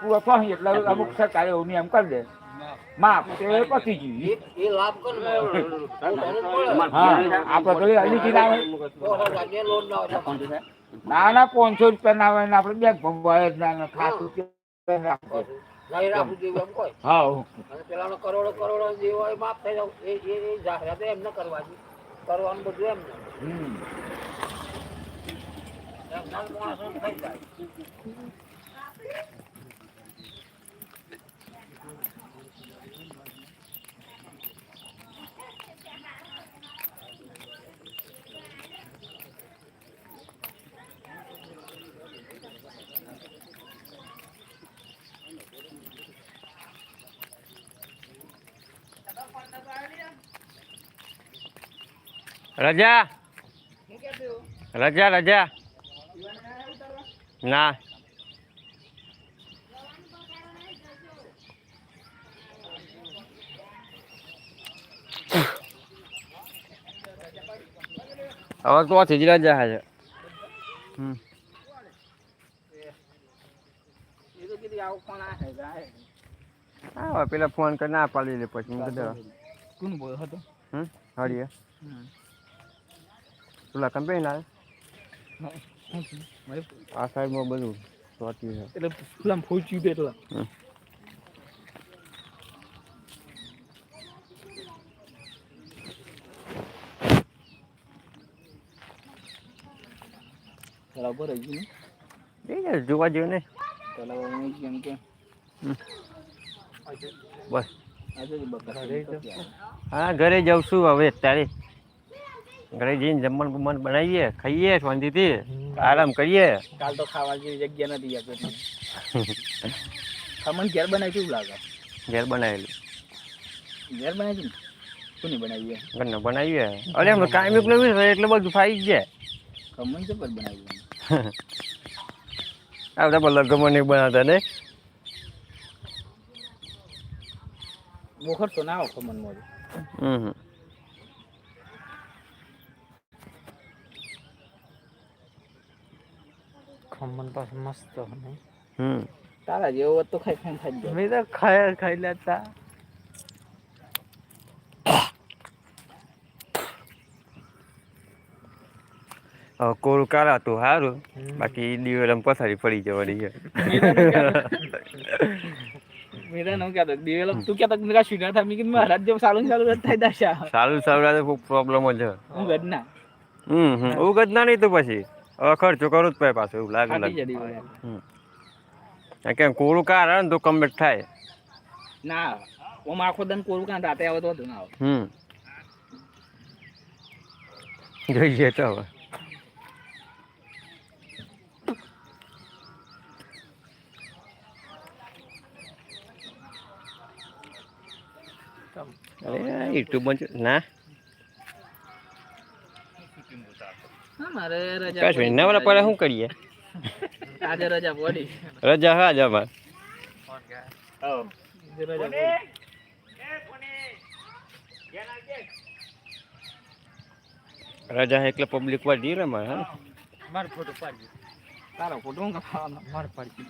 પૂરો થઈ એટલે અમુક સરકારે એવું નિયમ કરી દે. માપ તે પતી ગયું. એ લાભ કર ના ના ના, પાંચસો રૂપિયા ના આવે ને આપણે બેંક ભંગવાય ના ખાતું. નહીં રાખવું જોઈએ એમ કોઈ. હા. અને પેલાનો કરોડો કરોડો જે હોય માફ થઈ જાવ. એ એ જાહેરાત એમ ન કરવાની કરવાનું બધું એમને હમ. માણસો થઈ જાય. રજા. રજા રજા. ના. હવે તો જ રજા છે. હમ. હે પેલા ફોન કરી ના પાડી લે પછી. કોણ હતો હમ હળીએ પેલા કંપેન આવે. આ સાઈડમાં બધું સોટી છે. એટલે પેલા ફોચ્યું તે એટલા હમ. આવી ગયું જોવા જેવું ને પેલા કેમ કે. બસ. હા ઘરે જાઉં છું હવે અત્યારે. ઘરે જઈને જમવાનું બમવાનું બનાવીએ ખાઈએ શાંતિથી આરામ કરીએ. કાલ તો ખાવા જેવી જગ્યા નથી આપણે ખમણ ઘેર બનાવી કેવું લાગે? ઘેર બનાવેલું. ઘેર બનાવી કોની બનાવીએ? ઘરને બનાવીએ. અરે એમ કાયમિક પેલું હોય એટલે બધું ફાઈ જ જાય. ખમણ છે પર બનાવી આપણે પણ લગમણ નહીં બનાવતા ને. બોખર તો ના આવો ખમણમાં હમ. ખમણ પાસ મસ્ત ને હમ. તારા જેવો હોત તો ખાઈ ખાઈ ખાઈ જાય મેં તો ખાયા ખાઈ લેતા. હવે કોરું તો સારું બાકી દિવેલમ પથારી પડી જવાની છે. મેરા નો કહેતો દિવેલો તું કહેતો કે મેરા શૂન્ય થા મેં કીધું મહારાજ જેમ સાલું થાય દશા. સારું પ્રોબ્લેમ જ છે. હું ગદના હમ હમ. એવું જ ના નહીં તો પછી. ખર્ચો કરવો જ પડે પાછું એવું લાગે લાગે કેમ કોરું કાઢે ને તો કમ્પ્લીટ થાય. ના ઓમ આખો દન કોરું કાં રાતે આવે તો ના આવે. હમ. જોઈએ તો હવે. અરે યુટ્યુબ ના હા મારે રજા કશું નહીં નવરા પડે શું કરીએ? આજે રજા પડી. રજા હા જ અમારે. આજે રજા પડી. રજા એટલે પબ્લિક વાર જઈએ ને અમારે હા મારો ફોટો પાડજો તારો ફોટો હું કાપવાનો? મારો પાડજો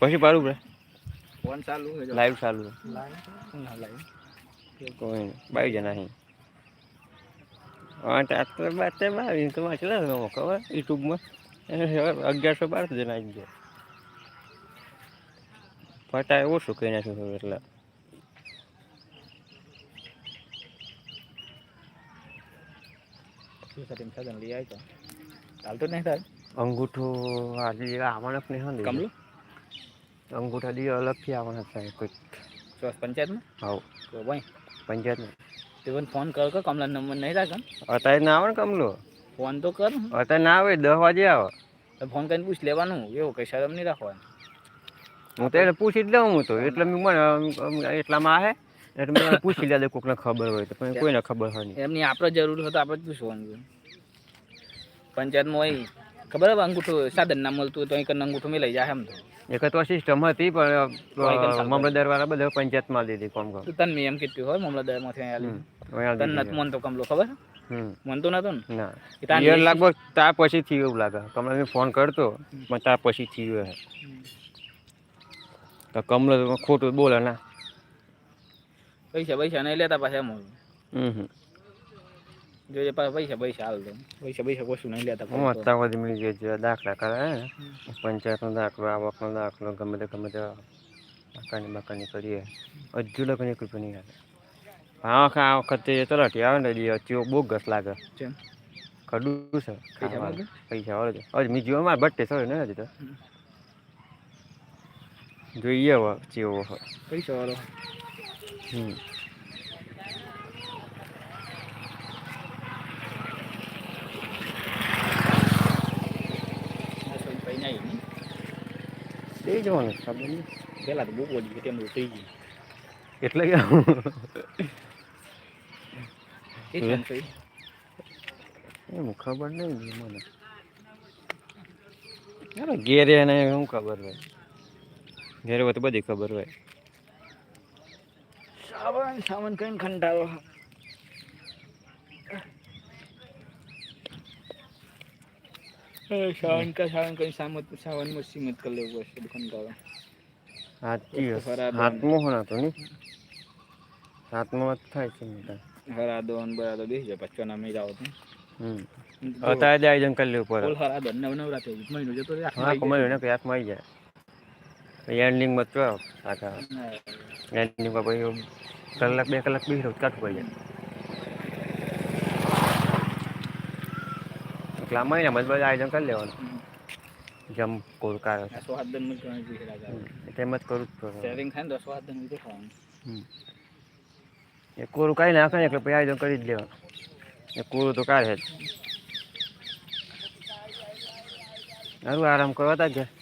પછી પાડું પડે? ફોન ચાલુ છે જો. લાઈવ ચાલુ. છે. હું ના લાવી કોઈ નહીં. બાવી જણા હા તો બાર તે બાવી તો કેટલા જણા ખબર? યુટ્યુબમાં. અગિયારસો બાર જણા આવી ગયા. ફટા ઓછું કહી નાખ્યું એટલે. શું અંગૂઠો આજે આવવાના નહીં હા કમલું? અંગૂઠા દી અલગથી આવવાના થાય કોઈક ચોસ પંચાયતમાં? ભાઈ. પંચાયતમાં. તે પણ ફોન કર કે કમલા નંબર નહીં રાખે અત્યારે ના આવે ને કમલો? ફોન તો કર. અત્યારે ના આવે દસ વાગે આવે. તો ફોન કરીને પૂછ લેવાનું એવું કઈ શરમ નહીં રાખવાનું. હું તો એને પૂછી જ લઉં હું તો. એટલે મને એટલામાં આવે એટલે મેં પૂછી લે કોકને ખબર હોય તો પણ કોઈને ખબર હોય નહીં. એમની આપણે જરૂર હોય તો આપણે જ પૂછવાનું પંચાયતમાં હોય ખબર હવે અંગૂઠું સાધન ના મળતું હોય તો અહીં અંગૂઠું મેં લઈ જાય એમ તો. એક તો સિસ્ટમ હતી પણ કોઈ મામલતદાર વાળા બધા પંચાયતમાં દીધી કોમ કોમ. તું તને મેં એમ કીધું હોય મામલતદારમાંથી અહીંયા. લીધું તને નથી દીધી. મનતો કમલો ખબર? હમ. મનતો નતો ને? ના. યાર લગભગ તા પછી થયું એવું લાગે. કમલા ને ફોન કરતો પણ તા પછી થયું હે તો કમલો ખોટું બોલે ના. પૈસા પૈસા નહીં લેતા પાછા એમ હમ. જોઈએ પાછા પૈસા પૈસા હાલ તો પૈસા પૈસા કશું નહીં લેતા હું અત્યાર મળી ગયો છે દાખલા કરે પંચાયતનો દાખલો આવકનો દાખલો ગમે તે ગમે તે મકાની મકાની કરીએ. હજુ લગ્ન એક રૂપિયો નહીં આવે. આ વખત આ વખતે તલાટી આવે ને ચીઓ બહુ ઘસ લાગે? કડું છે પૈસા? પૈસા વાળો છે. હવે મેં જોયું મારે બટ્ટે સોરી ને હજી તો. જોઈએ હવે ચીઓ પૈસા વાળો. હમ પૈસા નહીં નહીં એ જવાનું ખબર નહીં. તો બહુ ઓછી તેમ થઈ ગયું એટલે કે એમ ખબર નહીં મને. યાર ઘેરે એને શું ખબર હોય? ઘેરે હોય તો બધી ખબર હોય. સાવન સાવન કઈ સાવન કા સાવન કઈ સામત સાવનમાં સીમત કરી લેવું પડશે ખંડાવો સાચી બરાબર. હાથમો હોના તો નહીં. હાથમાં વાત થાય છે મોટા હરાદો બરાદો બેસી જાય પાછો ના મેં જાવ તો. હમ. અત્યારે જ આયોજન કરી લેવું પડે. હરાદો નવ નવરાત્રી આવી. મહિનો જતો રહે, હા આઠમાં ને કે હાથમાં આવી જાય એન્ડિંગમાં મત આખા એન્ડિંગમાં પછી કલાક બે કલાક બેસી રહું કાઢ પડી જાય. એટલે આ મહિનામાં બધા આયોજન કરી લેવાનું જમ આ સો હાથ દન તેમ જ કરું પડે થાય ને તો સો હાથ દન ખાવાનું. એ કોરું કાંઈ નાખે ને એટલે પછી આયોજન કરી જ લેવાનું એ કોરું તો કાઢે જ સારું આરામ કરવા તા ગયા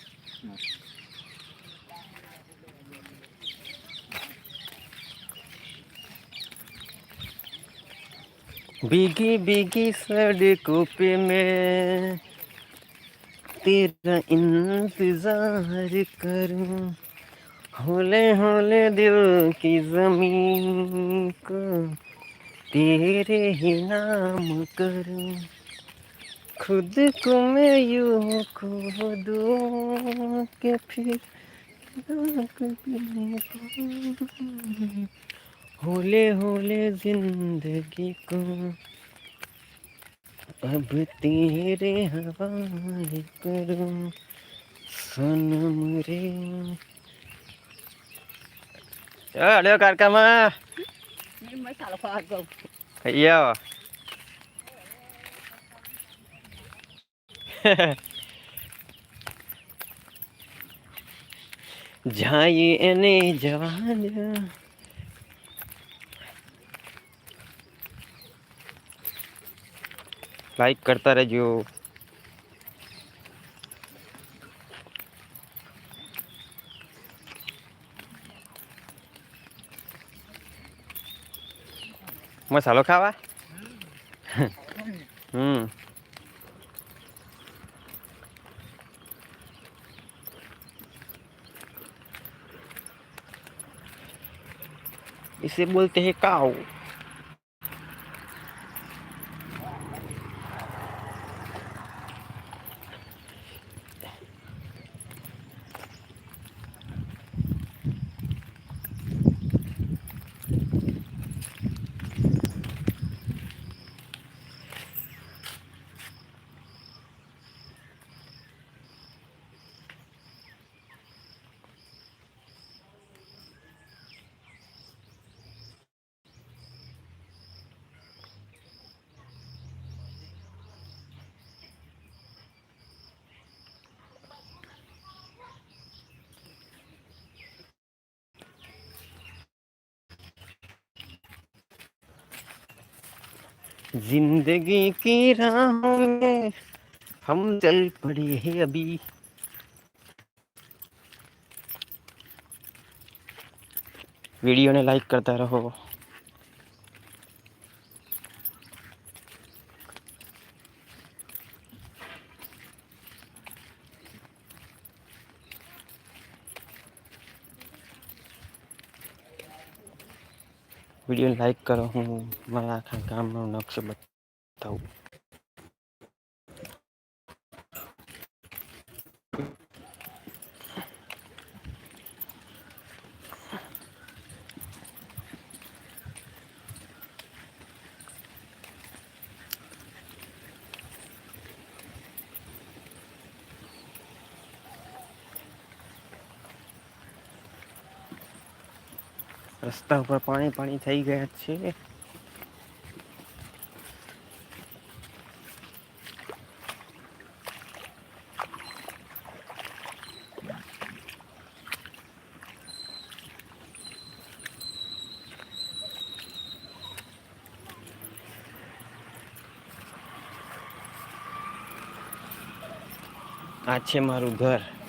भीगी भीगी सड़कों पे मैं तेरा इंतज़ार करूँ होले होले दिल की ज़मीन को तेरे ही नाम करूँ खुद को मैं यूँ खो दूँ कि फिर। होले होले जिंदगी को अब तेरे हवाले करूं सनम रे અડ્યો કારકામાં ખાઈ આવો જાય એને જવાન લાઈક કરતા રહેજો મસાલો ખાવા હમ इसे बोलते हैं काऊ ज़िंदगी की राहों में हम चल पड़े हैं अभी। वीडियो ने लाइक करता रहो। વીડિયો લાઈક કરો હું મારા આખા ગામનો નકશો બતાવું. રસ્તા ઉપર પાણી પાણી થઈ ગયા છે. આ છે મારું ઘર.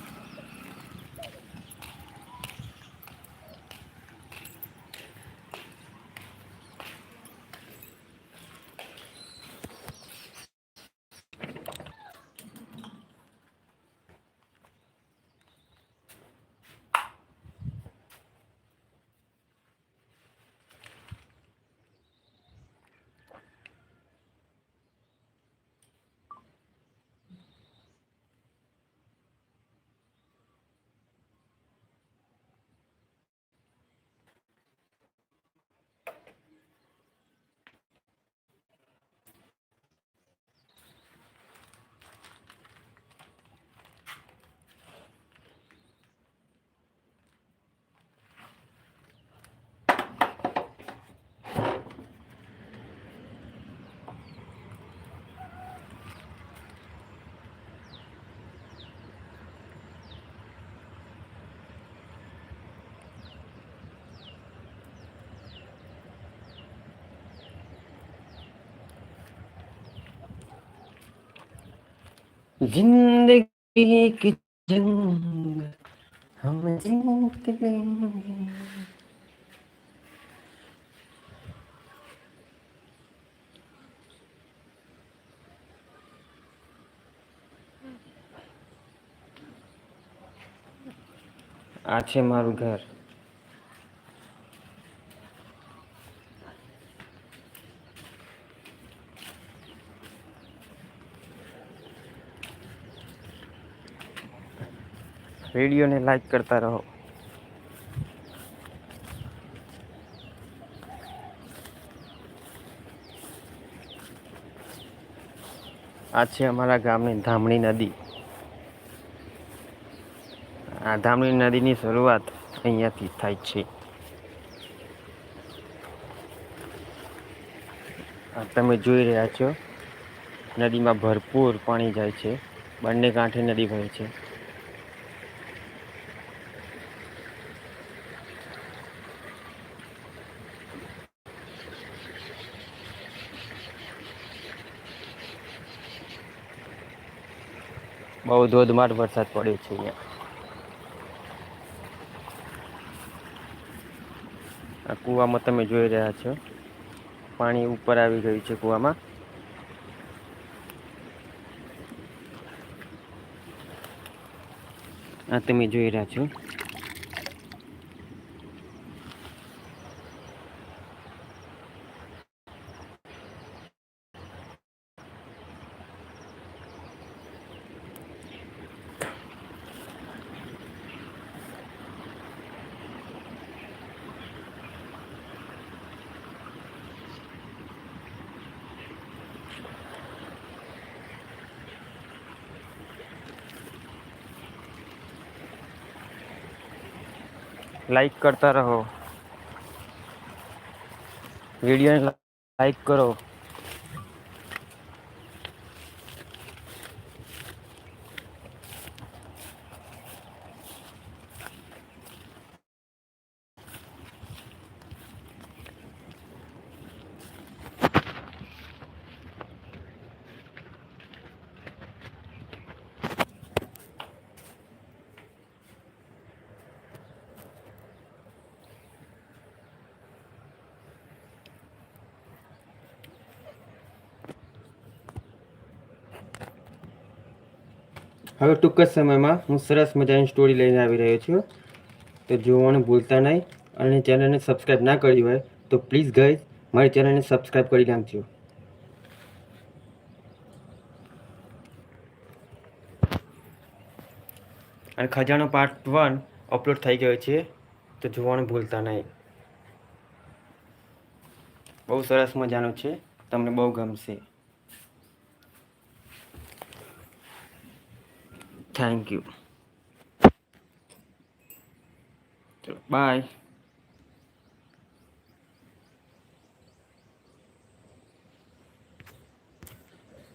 जिंदगी की जंग हम जीत लेंगे आछे मारू घर વિડીયોને લાઈક કરતા રહો. આ છે અમારા ગામની ધામણી નદી. આ ધામણી નદીની શરૂઆત અહીંયાથી થાય છે. તમે જોઈ રહ્યા છો. નદીમાં ભરપૂર પાણી જાય છે. બંને કાંઠે નદી વહે છે. બહુ ધોધમાર વરસાદ પડ્યો છે અહીંયા. આ કૂવામાં તમે જોઈ રહ્યા છો. પાણી ઉપર આવી ગયું છે કૂવામાં. આ તમે જોઈ રહ્યા છો. લાઈક કરતા રહો. વિડીયોને લાઈક કરો. હવે ટૂંક જ સમયમાં હું સરસ મજાની સ્ટોરી લઈને આવી રહ્યો છું. તો જોવાનું ભૂલતા નહીં. અને ચેનલને સબસ્ક્રાઈબ ના કરી હોય તો પ્લીઝ ગઈ મારી ચેનલને સબસ્ક્રાઈબ કરી નાખજો. અને ખજાનો પાર્ટ વન અપલોડ થઈ ગયો છે. તો જોવાનું ભૂલતા નહીં. બહુ સરસ મજાનો છે. તમને બહુ ગમશે. thank you. Bye.